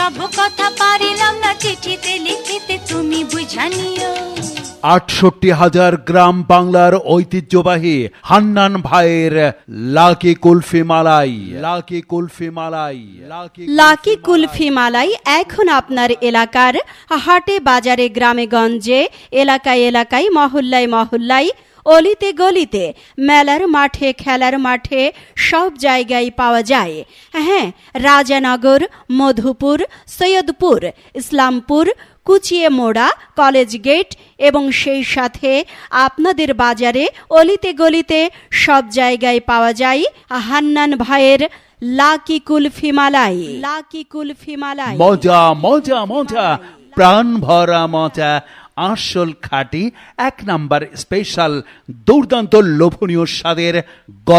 সব কথা পারিলাম না চিঠিতে লিখিতে তুমি বুঝানিও আটষট্টি হাজার গ্রাম বাংলার ঐতিহ্যবাহী হান্নান ভাইয়ের Lucky Kulfi Malai Lucky Kulfi Malai Lucky Lucky Kulfi Malai এখন আপনার এলাকার হাটে বাজারে গ্রামে গঞ্জে এলাকায় এলাকায় মহল্লায় মহল্লায় অলিতে গলিতে মেলার মাঠে খেলার মাঠে সব জায়গায় পাওয়া যায়। হ্যাঁ রাজানগর মধুপুর সৈয়দপুর ইসলামপুর কুচিয়ে মোড়া কলেজ গেট এবং সেই সাথে আপনাদের বাজারে অলিতে গলিতে সব জায়গায় পাওয়া যায় হান্নান ভাইয়ের লাকি কুলফি মালাই। লাকি কুলফি মালাই। মজা মজা মজা প্রাণ ভরা মজা। আসল খাঁটি এক নাম্বার স্পেশাল দুর্দান্ত লোভনীয় স্বাদের